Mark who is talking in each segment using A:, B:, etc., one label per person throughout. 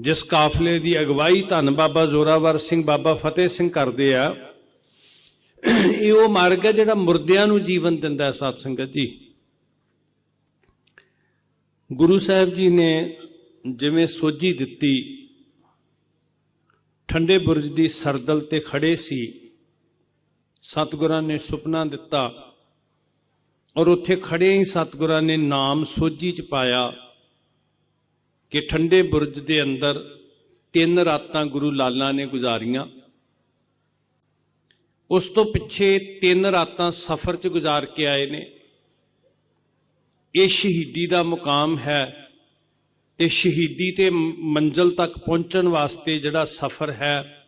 A: ਜਿਸ ਕਾਫਲੇ ਦੀ ਅਗਵਾਈ ਧੰਨ ਬਾਬਾ ਜ਼ੋਰਾਵਰ ਸਿੰਘ, ਬਾਬਾ ਫਤਿਹ ਸਿੰਘ ਕਰਦੇ ਆ, ਇਹ ਉਹ ਮਾਰਗ ਹੈ ਜਿਹੜਾ ਮੁਰਦਿਆਂ ਨੂੰ ਜੀਵਨ ਦਿੰਦਾ ਹੈ ਸਾਧ ਸੰਗਤ ਜੀ। ਗੁਰੂ ਸਾਹਿਬ ਜੀ ਨੇ ਜਿਵੇਂ ਸੋਝੀ ਦਿੱਤੀ, ਠੰਡੇ ਬੁਰਜ ਦੀ ਸਰਦਲ ਤੇ ਖੜੇ ਸੀ, ਸਤਿਗੁਰਾਂ ਨੇ ਸੁਪਨਾ ਦਿੱਤਾ ਔਰ ਉੱਥੇ ਖੜੇ ਹੀ ਸਤਿਗੁਰਾਂ ਨੇ ਨਾਮ ਸੋਝੀ ਚ ਪਾਇਆ। ਕਿ ਠੰਡੇ ਬੁਰਜ ਦੇ ਅੰਦਰ ਤਿੰਨ ਰਾਤਾਂ ਗੁਰੂ ਲਾਲਾ ਨੇ ਗੁਜ਼ਾਰੀਆਂ। ਉਸ ਤੋਂ ਪਿੱਛੇ ਤਿੰਨ ਰਾਤਾਂ ਸਫ਼ਰ 'ਚ ਗੁਜ਼ਾਰ ਕੇ ਆਏ ਨੇ। ਇਹ ਸ਼ਹੀਦੀ ਦਾ ਮੁਕਾਮ ਹੈ ਤੇ ਸ਼ਹੀਦੀ ਤੇ ਮੰਜ਼ਲ ਤੱਕ ਪਹੁੰਚਣ ਵਾਸਤੇ ਜਿਹੜਾ ਸਫ਼ਰ ਹੈ,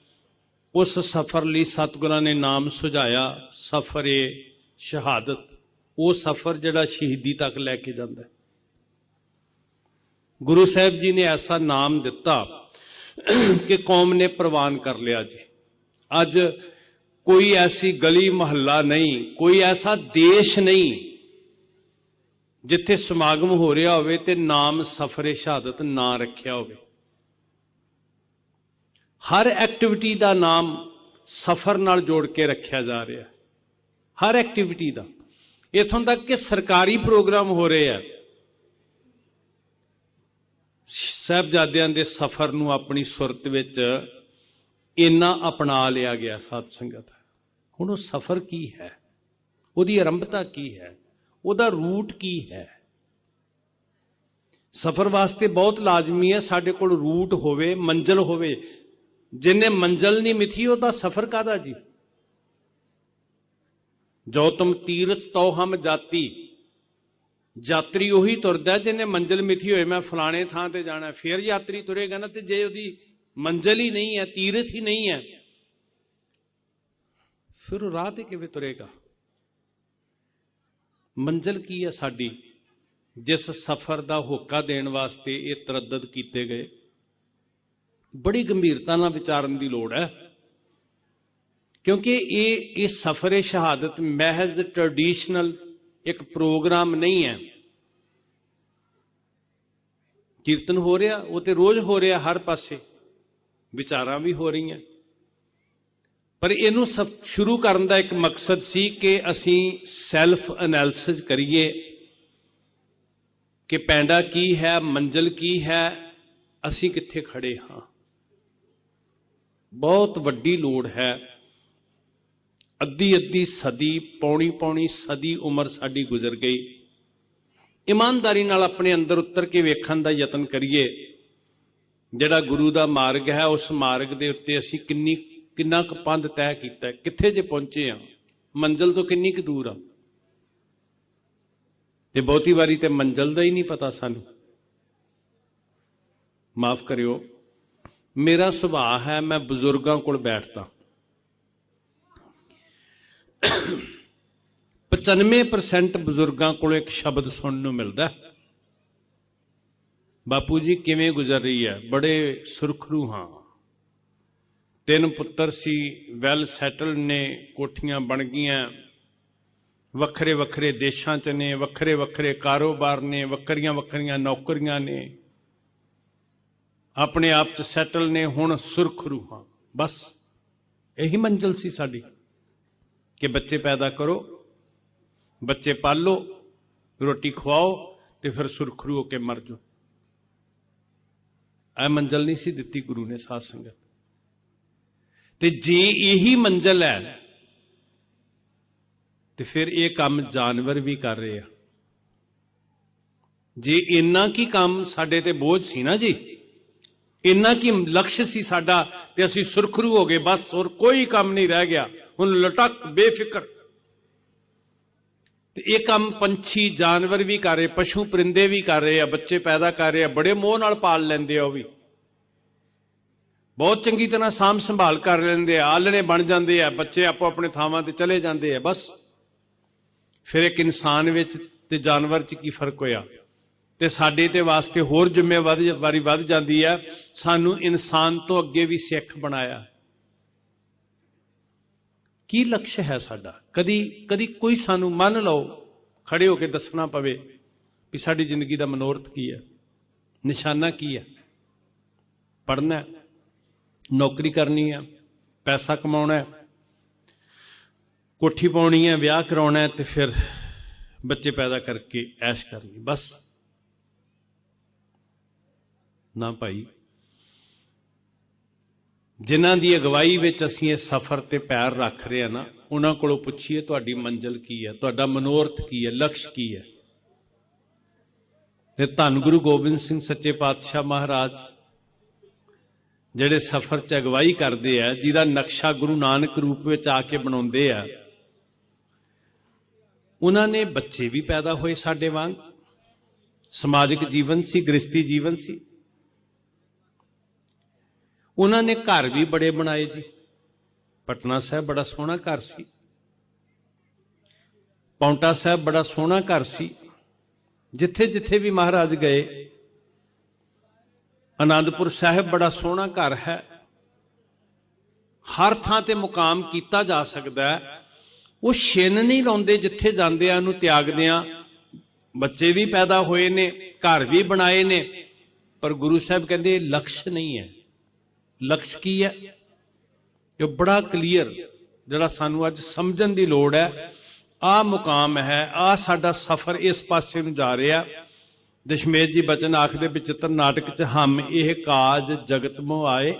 A: ਉਸ ਸਫ਼ਰ ਲਈ ਸਤਿਗੁਰਾਂ ਨੇ ਨਾਮ ਸੁਝਾਇਆ, ਸਫ਼ਰ ਏ ਸ਼ਹਾਦਤ। ਉਹ ਸਫ਼ਰ ਜਿਹੜਾ ਸ਼ਹੀਦੀ ਤੱਕ ਲੈ ਕੇ ਜਾਂਦਾ ਹੈ। ਗੁਰੂ ਸਾਹਿਬ ਜੀ ਨੇ ਐਸਾ ਨਾਮ ਦਿੱਤਾ ਕਿ ਕੌਮ ਨੇ ਪ੍ਰਵਾਨ ਕਰ ਲਿਆ ਜੀ। ਅੱਜ ਕੋਈ ਐਸੀ ਗਲੀ ਮਹੱਲਾ ਨਹੀਂ, ਕੋਈ ਐਸਾ ਦੇਸ਼ ਨਹੀਂ ਜਿੱਥੇ ਸਮਾਗਮ ਹੋ ਰਿਹਾ ਹੋਵੇ ਤੇ ਨਾਮ ਸਫਰੇ ਸ਼ਹਾਦਤ ਨਾ ਰੱਖਿਆ ਹੋਵੇ। ਹਰ ਐਕਟੀਵਿਟੀ ਦਾ ਨਾਮ ਸਫਰ ਨਾਲ ਜੋੜ ਕੇ ਰੱਖਿਆ ਜਾ ਰਿਹਾ। ਹਰ ਐਕਟੀਵਿਟੀ ਦਾ। ਇਥੋਂ ਤੱਕ ਕਿ ਸਰਕਾਰੀ ਪ੍ਰੋਗਰਾਮ ਹੋ ਰਹੇ ਆ। ਸਾਹਿਬਜ਼ਾਦਿਆਂ ਦੇ ਸਫ਼ਰ ਨੂੰ ਆਪਣੀ ਸੁਰਤ ਵਿੱਚ ਇੰਨਾ ਅਪਣਾ ਲਿਆ ਗਿਆ ਸਾਧ ਸੰਗਤ। ਹੁਣ ਉਹ ਸਫ਼ਰ ਕੀ ਹੈ? ਉਹਦੀ ਆਰੰਭਤਾ ਕੀ ਹੈ? ਉਹਦਾ ਰੂਟ ਕੀ ਹੈ? ਸਫ਼ਰ ਵਾਸਤੇ ਬਹੁਤ ਲਾਜ਼ਮੀ ਹੈ, ਸਾਡੇ ਕੋਲ ਰੂਟ ਹੋਵੇ, ਮੰਜ਼ਲ ਹੋਵੇ। ਜਿਨੇ ਮੰਜ਼ਲ ਨਹੀਂ ਮਿਥੀ, ਉਹਦਾ ਸਫ਼ਰ ਕਾਦਾ ਜੀ? ਜੋ ਤੁਮ ਤੀਰਥ ਤੋ ਹਮ ਜਾਤੀ ਯਾਤਰੀ ਉਹੀ ਤੁਰਦਾ ਜਿਹਨੇ ਮੰਜ਼ਿਲ ਮਿਥੀ ਹੋਏ, ਮੈਂ ਫਲਾਣੇ ਥਾਂ ਤੇ ਜਾਣਾ ਫਿਰ ਯਾਤਰੀ ਤੁਰੇਗਾ ਨਾ ਤੇ ਜੇ ਉਹਦੀ ਮੰਜ਼ਿਲ ਹੀ ਨਹੀਂ ਹੈ, ਤੀਰਥ ਹੀ ਨਹੀਂ ਹੈ, ਫਿਰ ਉਹ ਰਾਹ ਤੇ ਕਿਵੇਂ ਤੁਰੇਗਾ? ਮੰਜ਼ਿਲ ਕੀ ਹੈ ਸਾਡੀ? ਜਿਸ ਸਫ਼ਰ ਦਾ ਹੋਕਾ ਦੇਣ ਵਾਸਤੇ ਇਹ ਤਰੱਦਦ ਕੀਤੇ ਗਏ। ਬੜੀ ਗੰਭੀਰਤਾ ਨਾਲ ਵਿਚਾਰਨ ਦੀ ਲੋੜ ਹੈ। ਕਿਉਂਕਿ ਇਹ ਇਹ ਸਫ਼ਰ ਸ਼ਹਾਦਤ ਮਹਿਜ਼ ਟ੍ਰੈਡੀਸ਼ਨਲ ਇੱਕ ਪ੍ਰੋਗਰਾਮ ਨਹੀਂ ਹੈ। ਕੀਰਤਨ ਹੋ ਰਿਹਾ, ਉਹ ਤੇ ਰੋਜ਼ ਹੋ ਰਿਹਾ, ਹਰ ਪਾਸੇ। ਵਿਚਾਰਾਂ ਵੀ ਹੋ ਰਹੀਆਂ। ਪਰ ਇਹਨੂੰ ਸਭ ਸ਼ੁਰੂ ਕਰਨ ਦਾ ਇੱਕ ਮਕਸਦ ਸੀ ਕਿ ਅਸੀਂ ਸੈਲਫ ਐਨਾਲਿਸਿਸ ਕਰੀਏ ਕਿ ਪੈਂਡਾ ਕੀ ਹੈ, ਮੰਜ਼ਲ ਕੀ ਹੈ, ਅਸੀਂ ਕਿੱਥੇ ਖੜੇ ਹਾਂ। ਬਹੁਤ ਵੱਡੀ ਲੋੜ ਹੈ। ਅੱਧੀ ਅੱਧੀ ਸਦੀ, ਪੌਣੀ ਪੌਣੀ ਸਦੀ ਉਮਰ ਸਾਡੀ ਗੁਜ਼ਰ ਗਈ। ਇਮਾਨਦਾਰੀ ਨਾਲ ਆਪਣੇ ਅੰਦਰ ਉਤਰ ਕੇ ਵੇਖਣ ਦਾ ਯਤਨ ਕਰੀਏ। ਜਿਹੜਾ ਗੁਰੂ ਦਾ ਮਾਰਗ ਹੈ, ਉਸ ਮਾਰਗ ਦੇ ਉੱਤੇ ਅਸੀਂ ਕਿੰਨੀ, ਕਿੰਨਾ ਕੁ ਪੰਧ ਤੈਅ ਕੀਤਾ ਕਿੱਥੇ ਜੇ ਪਹੁੰਚੇ ਆ ਮੰਜ਼ਲ ਤੋਂ ਕਿੰਨੀ ਕੁ ਦੂਰ ਆ ਤੇ ਬਹੁਤੀ ਵਾਰੀ ਤੇ ਮੰਜ਼ਲ ਦਾ ਹੀ ਨਹੀਂ ਪਤਾ ਸਾਨੂੰ। ਮਾਫ ਕਰਿਓ, ਮੇਰਾ ਸੁਭਾਅ ਹੈ, ਮੈਂ ਬਜ਼ੁਰਗਾਂ ਕੋਲ ਬੈਠਦਾ। 95% ਬਜ਼ੁਰਗਾਂ ਕੋਲ ਇੱਕ ਸ਼ਬਦ ਸੁਣਨ ਨੂੰ ਮਿਲਦਾ ਬਾਪੂ ਜੀ, ਕਿਵੇਂ ਗੁਜ਼ਰ ਰਹੀ ਹੈ? ਬੜੇ ਸੁਰਖਰੂ ਹਾਂ ਤਿੰਨ ਪੁੱਤਰ ਸੀ ਵੈਲ ਸੈਟਲਡ ਨੇ, ਕੋਠੀਆਂ ਬਣ ਗਈਆਂ। ਵੱਖਰੇ ਵੱਖਰੇ ਦੇਸ਼ਾਂ 'ਚ ਨੇ, ਵੱਖਰੇ ਵੱਖਰੇ ਕਾਰੋਬਾਰ ਨੇ, ਵੱਖਰੀਆਂ ਵੱਖਰੀਆਂ ਨੌਕਰੀਆਂ ਨੇ। ਆਪਣੇ ਆਪ 'ਚ ਸੈਟਲ ਨੇ, ਹੁਣ ਸੁਰਖਰੂ ਹਾਂ ਬਸ, ਇਹੀ ਮੰਜ਼ਿਲ ਸੀ ਸਾਡੀ। ਕਿ ਬੱਚੇ ਪੈਦਾ ਕਰੋ, ਬੱਚੇ ਪਾਲੋ ਰੋਟੀ ਖਵਾਓ ਤੇ ਫਿਰ ਸੁਰਖਰੂ ਹੋ ਕੇ ਮਰ ਜਾਓ। ਇਹ ਮੰਜ਼ਲ ਨਹੀਂ ਸੀ ਦਿੱਤੀ ਗੁਰੂ ਨੇ ਸਾਧ ਸੰਗਤ। ਤੇ ਜੇ ਇਹੀ ਮੰਜ਼ਲ ਹੈ, ਤੇ ਫਿਰ ਇਹ ਕੰਮ ਜਾਨਵਰ ਵੀ ਕਰ ਰਹੇ ਆ। ਜੇ ਇੰਨਾ ਕੀ ਕੰਮ ਸਾਡੇ ਤੇ ਬੋਝ ਸੀ ਨਾ ਜੀ ਇੰਨਾ ਕੀ ਲਕਸ਼ ਸੀ ਸਾਡਾ ਤੇ ਅਸੀਂ ਸੁਰਖਰੂ ਹੋ ਗਏ, ਬਸ ਹੋਰ ਕੋਈ ਕੰਮ ਨਹੀਂ ਰਹਿ ਗਿਆ। ਹੁਣ ਲਟਕ ਬੇਫਿਕਰ। ਤੇ ਇਹ ਕੰਮ ਪੰਛੀ, ਜਾਨਵਰ ਵੀ ਕਰ ਰਹੇ, ਪਸ਼ੂ ਪਰਿੰਦੇ ਵੀ ਕਰ ਰਹੇ ਆ, ਬੱਚੇ ਪੈਦਾ ਕਰ ਰਹੇ ਆ, ਬੜੇ ਮੋਹ ਨਾਲ ਪਾਲ ਲੈਂਦੇ ਆ ਉਹ ਵੀ। ਬਹੁਤ ਚੰਗੀ ਤਰ੍ਹਾਂ ਸਾਂਭ ਸੰਭਾਲ ਕਰ ਲੈਂਦੇ ਆ ਆਲਣੇ ਬਣ ਜਾਂਦੇ ਆ, ਬੱਚੇ ਆਪੋ ਆਪਣੇ ਥਾਵਾਂ ਤੇ ਚਲੇ ਜਾਂਦੇ ਆ, ਬਸ। ਫਿਰ ਇੱਕ ਇਨਸਾਨ ਵਿੱਚ ਤੇ ਜਾਨਵਰ 'ਚ ਕੀ ਫ਼ਰਕ ਹੋਇਆ? ਤੇ ਸਾਡੇ ਤੇ ਵਾਸਤੇ ਹੋਰ ਜ਼ਿੰਮੇਵਾਰੀ ਵੱਧ ਜਾਂਦੀ ਹੈ ਸਾਨੂੰ ਇਨਸਾਨ ਤੋਂ ਅੱਗੇ ਵੀ ਸਿੱਖ ਬਣਾਇਆ। ਕੀ ਲਕਸ਼ ਹੈ ਸਾਡਾ? ਕਦੀ ਕਦੀ ਕੋਈ ਸਾਨੂੰ ਮੰਨ ਲਓ, ਖੜੇ ਹੋ ਕੇ ਦੱਸਣਾ ਪਵੇ ਵੀ ਸਾਡੀ ਜ਼ਿੰਦਗੀ ਦਾ ਮਨੋਰਥ ਕੀ ਹੈ? ਨਿਸ਼ਾਨਾ ਕੀ ਹੈ? ਪੜ੍ਹਨਾ ਹੈ, ਨੌਕਰੀ ਕਰਨੀ ਹੈ, ਪੈਸਾ ਕਮਾਉਣਾ ਹੈ, ਕੋਠੀ ਪਾਉਣੀ ਹੈ, ਵਿਆਹ ਕਰਾਉਣਾ ਹੈ ਤੇ ਫਿਰ ਬੱਚੇ ਪੈਦਾ ਕਰਕੇ ਐਸ਼ ਕਰਨੀ। ਬਸ ਨਾ ਭਾਈ। ਜਿਨ੍ਹਾਂ ਦੀ ਅਗਵਾਈ ਵਿੱਚ ਅਸੀਂ ਇਹ ਸਫ਼ਰ ਤੇ ਪੈਰ ਰੱਖ ਰਹੇ ਹਾਂ ਨਾ, ਉਹਨਾਂ ਕੋਲੋਂ ਪੁੱਛੀਏ ਤੁਹਾਡੀ ਮੰਜ਼ਿਲ ਕੀ ਹੈ, ਤੁਹਾਡਾ ਮਨੋਰਥ ਕੀ ਹੈ, ਲਕਸ਼ ਕੀ ਹੈ। ਤੇ ਧੰਨ ਗੁਰੂ ਗੋਬਿੰਦ ਸਿੰਘ ਸੱਚੇ ਪਾਤਸ਼ਾਹ ਮਹਾਰਾਜ, ਜਿਹੜੇ ਸਫ਼ਰ 'ਚ ਅਗਵਾਈ ਕਰਦੇ ਆ, ਜਿਹਦਾ ਨਕਸ਼ਾ ਗੁਰੂ ਨਾਨਕ ਰੂਪ ਵਿੱਚ ਆ ਕੇ ਬਣਾਉਂਦੇ ਆ, ਉਹਨਾਂ ਨੇ ਬੱਚੇ ਵੀ ਪੈਦਾ ਹੋਏ ਸਾਡੇ ਵਾਂਗ, ਸਮਾਜਿਕ ਜੀਵਨ ਸੀ ਗ੍ਰਸਤੀ ਜੀਵਨ ਸੀ। ਉਹਨਾਂ ਨੇ ਘਰ ਵੀ ਬੜੇ ਬਣਾਏ ਜੀ। ਪਟਨਾ ਸਾਹਿਬ ਬੜਾ ਸੋਹਣਾ ਘਰ ਸੀ। ਪੌਂਟਾ ਸਾਹਿਬ ਬੜਾ ਸੋਹਣਾ ਘਰ ਸੀ। ਜਿੱਥੇ ਜਿੱਥੇ ਵੀ ਮਹਾਰਾਜ ਗਏ, ਆਨੰਦਪੁਰ ਸਾਹਿਬ ਬੜਾ ਸੋਹਣਾ ਘਰ ਹੈ। ਹਰ ਥਾਂ ਤੇ ਮੁਕਾਮ ਕੀਤਾ ਜਾ ਸਕਦਾ ਹੈ। ਉਹ ਛਿੰਨ ਨਹੀਂ ਲਾਉਂਦੇ ਜਿੱਥੇ ਜਾਂਦੇ ਆ, ਉਹਨੂੰ ਤਿਆਗਦੇ ਆ। ਬੱਚੇ ਵੀ ਪੈਦਾ ਹੋਏ ਨੇ, ਘਰ ਵੀ ਬਣਾਏ ਨੇ। ਪਰ ਗੁਰੂ ਸਾਹਿਬ ਕਹਿੰਦੇ ਲਕਸ਼ ਨਹੀਂ ਹੈ। ਲਕਸ਼ ਕੀ ਹੈ ਇਹ ਬੜਾ ਕਲੀਅਰ ਜਿਹੜਾ ਸਾਨੂੰ ਅੱਜ ਸਮਝਣ ਦੀ ਲੋੜ ਹੈ ਆ ਮੁਕਾਮ ਹੈ ਆ ਸਾਡਾ ਸਫ਼ਰ ਇਸ ਪਾਸੇ ਨੂੰ ਜਾ ਰਿਹਾ ਦਸ਼ਮੇਸ਼ ਜੀ ਬਚਨ ਆਖਦੇ ਵਿਚਿੱਤਰ ਨਾਟਕ ਚ ਹਮ ਇਹ ਕਾਜ ਜਗਤ ਮੋ ਆਏ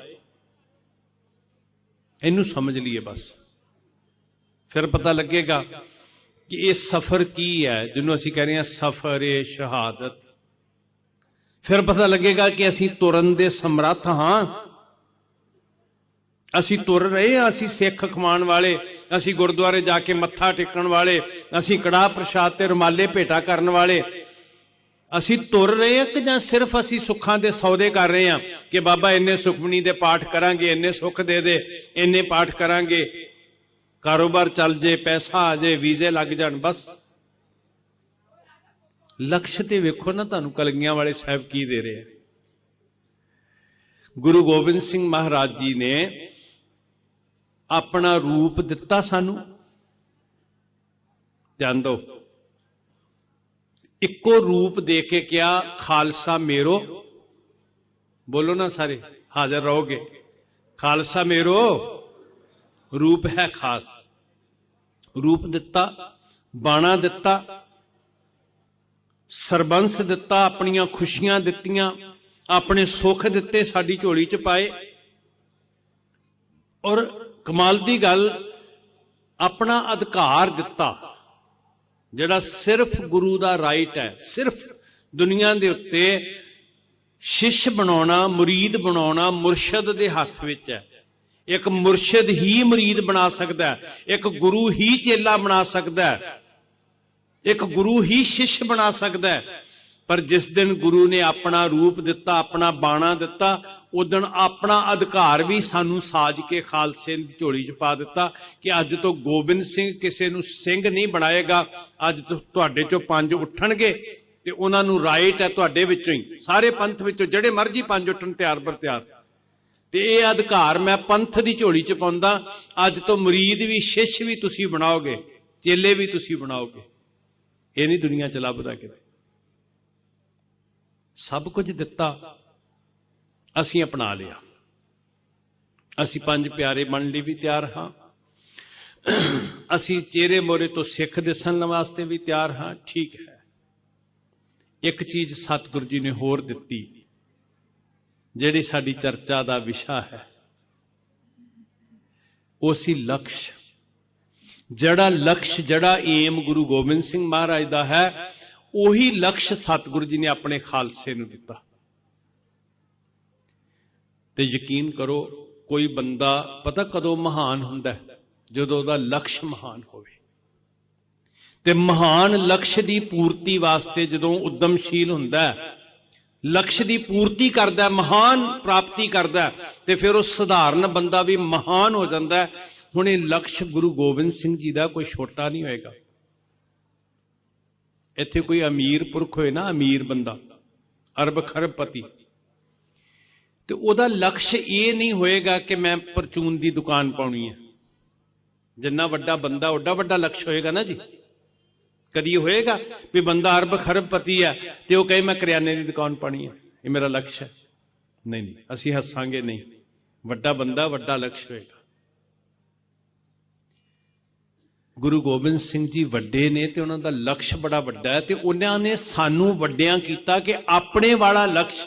A: ਇਹਨੂੰ ਸਮਝ ਲਈਏ ਬਸ ਫਿਰ ਪਤਾ ਲੱਗੇਗਾ ਕਿ ਇਹ ਸਫ਼ਰ ਕੀ ਹੈ ਜਿਹਨੂੰ ਅਸੀਂ ਕਹਿੰਦੇ ਹਾਂ ਸਫ਼ਰ ਏ ਸ਼ਹਾਦਤ ਫਿਰ ਪਤਾ ਲੱਗੇਗਾ ਕਿ ਅਸੀਂ ਤੁਰਨ ਦੇ ਸਮਰੱਥ ਹਾਂ ਅਸੀਂ ਤੁਰ ਰਹੇ ਹਾਂ, ਅਸੀਂ ਸਿੱਖ ਖਵਾਉਣ ਵਾਲੇ, ਅਸੀਂ ਗੁਰਦੁਆਰੇ ਜਾ ਕੇ ਮੱਥਾ ਟੇਕਣ ਵਾਲੇ, ਅਸੀਂ ਕੜਾਹ ਪ੍ਰਸ਼ਾਦ ਤੇ ਰੁਮਾਲੇ ਭੇਟਾ ਕਰਨ ਵਾਲੇ। ਅਸੀਂ ਤੁਰ ਰਹੇ ਹਾਂ ਕਿ ਜਾਂ ਸਿਰਫ ਅਸੀਂ ਸੁੱਖਾਂ ਦੇ ਸੌਦੇ ਕਰ ਰਹੇ ਹਾਂ ਕਿ ਬਾਬਾ ਇੰਨੇ ਸੁਖਮਨੀ ਦੇ ਪਾਠ ਕਰਾਂਗੇ, ਇੰਨੇ ਸੁੱਖ ਦੇ ਦੇ, ਇੰਨੇ ਪਾਠ ਕਰਾਂਗੇ। ਕਾਰੋਬਾਰ ਚੱਲ ਜੇ, ਪੈਸਾ ਆ ਜੇ, ਵੀਜ਼ੇ ਲੱਗ ਜਾਣ, ਬਸ। ਲਕਸ਼ ਤੇ ਵੇਖੋ ਨਾ ਤੁਹਾਨੂੰ ਕਲਗੀਆਂ ਵਾਲੇ ਸਾਹਿਬ ਕੀ ਦੇ ਰਹੇ ਆ। ਗੁਰੂ ਗੋਬਿੰਦ ਸਿੰਘ ਮਹਾਰਾਜ ਜੀ ਨੇ ਆਪਣਾ ਰੂਪ ਦਿੱਤਾ ਸਾਨੂੰ। ਧਿਆਨ ਦਿਓ। ਇੱਕੋ ਰੂਪ ਦੇ ਕੇ ਕਿਹਾ, ਖਾਲਸਾ ਮੇਰੋ। ਬੋਲੋ ਨਾ ਸਾਰੇ, ਹਾਜ਼ਰ ਰਹੋਗੇ। ਖਾਲਸਾ ਮੇਰੋ। ਰੂਪ ਹੈ ਖਾਸ। ਰੂਪ ਦਿੱਤਾ, ਬਾਣਾ ਦਿੱਤਾ, ਸਰਬੰਸ ਦਿੱਤਾ, ਆਪਣੀਆਂ ਖੁਸ਼ੀਆਂ ਦਿੱਤੀਆਂ, ਆਪਣੇ ਸੁੱਖ ਦਿੱਤੇ ਸਾਡੀ ਝੋਲੀ 'ਚ ਪਾਏ। ਔਰ ਕਮਾਲ ਦੀ ਗੱਲ, ਆਪਣਾ ਅਧਿਕਾਰ ਦਿੱਤਾ, ਜਿਹੜਾ ਸਿਰਫ ਗੁਰੂ ਦਾ ਰਾਈਟ ਹੈ, ਸਿਰਫ ਦੁਨੀਆ ਦੇ ਉੱਤੇ ਸ਼ਿਸ਼ ਬਣਾਉਣਾ, ਮੁਰੀਦ ਬਣਾਉਣਾ ਮੁਰਸ਼ਦ ਦੇ ਹੱਥ ਵਿੱਚ ਹੈ। ਇੱਕ ਮੁਰਸ਼ਿਦ ਹੀ ਮੁਰੀਦ ਬਣਾ ਸਕਦਾ ਹੈ, ਇੱਕ ਗੁਰੂ ਹੀ ਚੇਲਾ ਬਣਾ ਸਕਦਾ ਹੈ, ਇੱਕ ਗੁਰੂ ਹੀ ਸ਼ਿਸ਼ ਬਣਾ ਸਕਦਾ ਹੈ। ਪਰ ਜਿਸ ਦਿਨ ਗੁਰੂ ਨੇ ਆਪਣਾ ਰੂਪ ਦਿੱਤਾ, ਆਪਣਾ ਬਾਣਾ ਦਿੱਤਾ ਉਦਣ ਆਪਣਾ ਅਧਿਕਾਰ ਵੀ ਸਾਨੂੰ ਸਾਜ ਕੇ ਖਾਲਸੇ ਦੀ ਝੋਲੀ 'ਚ ਪਾ ਦਿੱਤਾ ਕਿ ਅੱਜ ਤੋਂ ਗੋਬਿੰਦ ਸਿੰਘ ਕਿਸੇ ਨੂੰ ਸਿੰਘ ਨਹੀਂ ਬਣਾਏਗਾ। ਅੱਜ ਤੋਂ, ਤੁਹਾਡੇ 'ਚੋਂ ਪੰਜ ਉੱਠਣਗੇ ਤੇ ਉਹਨਾਂ ਨੂੰ ਰਾਈਟ ਹੈ ਤੁਹਾਡੇ ਵਿੱਚੋਂ ਹੀ। ਸਾਰੇ ਪੰਥ ਵਿੱਚੋਂ ਜਿਹੜੇ ਮਰਜ਼ੀ ਪੰਜ ਉੱਠਣ, ਤਿਆਰ ਬਰ ਤਿਆਰ। ਤੇ ਇਹ ਅਧਿਕਾਰ ਮੈਂ ਪੰਥ ਦੀ ਝੋਲੀ 'ਚ ਪਾਉਂਦਾ। ਅੱਜ ਤੋਂ ਮਰੀਦ ਵੀ, ਸ਼ਿਸ਼ ਵੀ ਤੁਸੀਂ ਬਣਾਓਗੇ, ਚੇਲੇ ਵੀ ਤੁਸੀਂ ਬਣਾਓਗੇ। ਇਹ ਨਹੀਂ ਦੁਨੀਆ ਚ ਲੱਭਦਾ ਕਿਤੇ। ਸਭ ਕੁਝ ਦਿੱਤਾ, ਅਸੀਂ ਅਪਣਾ ਲਿਆ। ਅਸੀਂ ਪੰਜ ਪਿਆਰੇ ਬਣ ਲਈ ਵੀ ਤਿਆਰ ਹਾਂ। ਅਸੀਂ ਚਿਹਰੇ ਮੋਰੇ ਤੋਂ ਸਿੱਖ ਦਿਸਣ ਵਾਸਤੇ ਵੀ ਤਿਆਰ ਹਾਂ, ਠੀਕ ਹੈ। ਇੱਕ ਚੀਜ਼ ਸਤਿਗੁਰੂ ਜੀ ਨੇ ਹੋਰ ਦਿੱਤੀ, ਜਿਹੜੀ ਸਾਡੀ ਚਰਚਾ ਦਾ ਵਿਸ਼ਾ ਹੈ। ਉਹ ਸੀ ਲਕਸ਼। ਜਿਹੜਾ ਲਕਸ਼, ਜਿਹੜਾ ਏਮ ਗੁਰੂ ਗੋਬਿੰਦ ਸਿੰਘ ਮਹਾਰਾਜ ਦਾ ਹੈ ਉਹੀ ਲਕਸ਼ ਸਤਿਗੁਰੂ ਜੀ ਨੇ ਆਪਣੇ ਖਾਲਸੇ ਨੂੰ ਦਿੱਤਾ। ਤੇ ਯਕੀਨ ਕਰੋ, ਕੋਈ ਬੰਦਾ ਪਤਾ ਕਦੋਂ ਮਹਾਨ ਹੁੰਦਾ ਜਦੋਂ ਉਹਦਾ ਲਕਸ਼ ਮਹਾਨ ਹੋਵੇ। ਤੇ ਮਹਾਨ ਲਕਸ਼ ਦੀ ਪੂਰਤੀ ਵਾਸਤੇ ਜਦੋਂ ਉਦਮਸ਼ੀਲ ਹੁੰਦਾ ਲਕਸ਼ ਦੀ ਪੂਰਤੀ ਕਰਦਾ ਮਹਾਨ ਪ੍ਰਾਪਤੀ ਕਰਦਾ ਤੇ ਫਿਰ ਉਹ ਸਧਾਰਨ ਬੰਦਾ ਵੀ ਮਹਾਨ ਹੋ ਜਾਂਦਾ ਹੁਣ ਇਹ ਲਕਸ਼ ਗੁਰੂ ਗੋਬਿੰਦ ਸਿੰਘ ਜੀ ਦਾ ਕੋਈ ਛੋਟਾ ਨਹੀਂ ਹੋਏਗਾ। ਇੱਥੇ ਕੋਈ ਅਮੀਰ ਪੁਰਖ ਹੋਏ ਨਾ, ਅਮੀਰ ਬੰਦਾ, ਅਰਬ ਖਰਬਪਤੀ। ਤੇ ਉਹਦਾ ਲਕਸ਼ ਇਹ ਨਹੀਂ ਹੋਏਗਾ ਕਿ ਮੈਂ ਪਰਚੂਨ ਦੀ ਦੁਕਾਨ ਪਾਉਣੀ ਹੈ। ਜਿੰਨਾ ਵੱਡਾ ਬੰਦਾ, ਓਡਾ ਵੱਡਾ ਲਕਸ਼ ਹੋਏਗਾ ਨਾ ਜੀ। ਕਦੀ ਹੋਏਗਾ ਵੀ ਬੰਦਾ ਅਰਬ ਖਰਬਪਤੀ ਹੈ ਤੇ ਉਹ ਕਹੇ, ਮੈਂ ਕਰਿਆਨੇ ਦੀ ਦੁਕਾਨ ਪਾਣੀ ਹੈ। ਇਹ ਮੇਰਾ ਲਕਸ਼ ਹੈ। ਨਹੀਂ ਨਹੀਂ, ਅਸੀਂ ਹੱਸਾਂਗੇ ਨਹੀਂ। ਵੱਡਾ ਬੰਦਾ, ਵੱਡਾ ਲਕਸ਼ ਹੋਏਗਾ। ਗੁਰੂ ਗੋਬਿੰਦ ਸਿੰਘ ਜੀ ਵੱਡੇ ਨੇ ਤੇ ਉਹਨਾਂ ਦਾ ਲਕਸ਼ ਬੜਾ ਵੱਡਾ ਹੈ ਤੇ ਉਹਨਾਂ ਨੇ ਸਾਨੂੰ ਵੱਡਿਆਂ ਕੀਤਾ ਕਿ ਆਪਣੇ ਵਾਲਾ ਲਕਸ਼,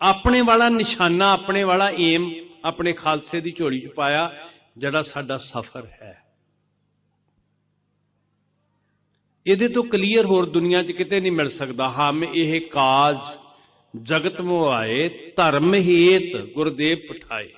A: ਆਪਣੇ ਵਾਲਾ ਨਿਸ਼ਾਨਾ, ਆਪਣੇ ਵਾਲਾ ਏਮ ਆਪਣੇ ਖਾਲਸੇ ਦੀ ਝੋਲੀ 'ਚ ਪਾਇਆ, ਜਿਹੜਾ ਸਾਡਾ ਸਫ਼ਰ ਹੈ। ਇਹਦੇ ਤੋਂ ਕਲੀਅਰ ਹੋਰ ਦੁਨੀਆ 'ਚ ਕਿਤੇ ਨਹੀਂ ਮਿਲ ਸਕਦਾ। ਹਮ ਇਹ ਕਾਜ ਜਗਤ ਮੋਆਏ ਧਰਮ ਹੇਤ ਗੁਰਦੇਵ ਪਠਾਏ।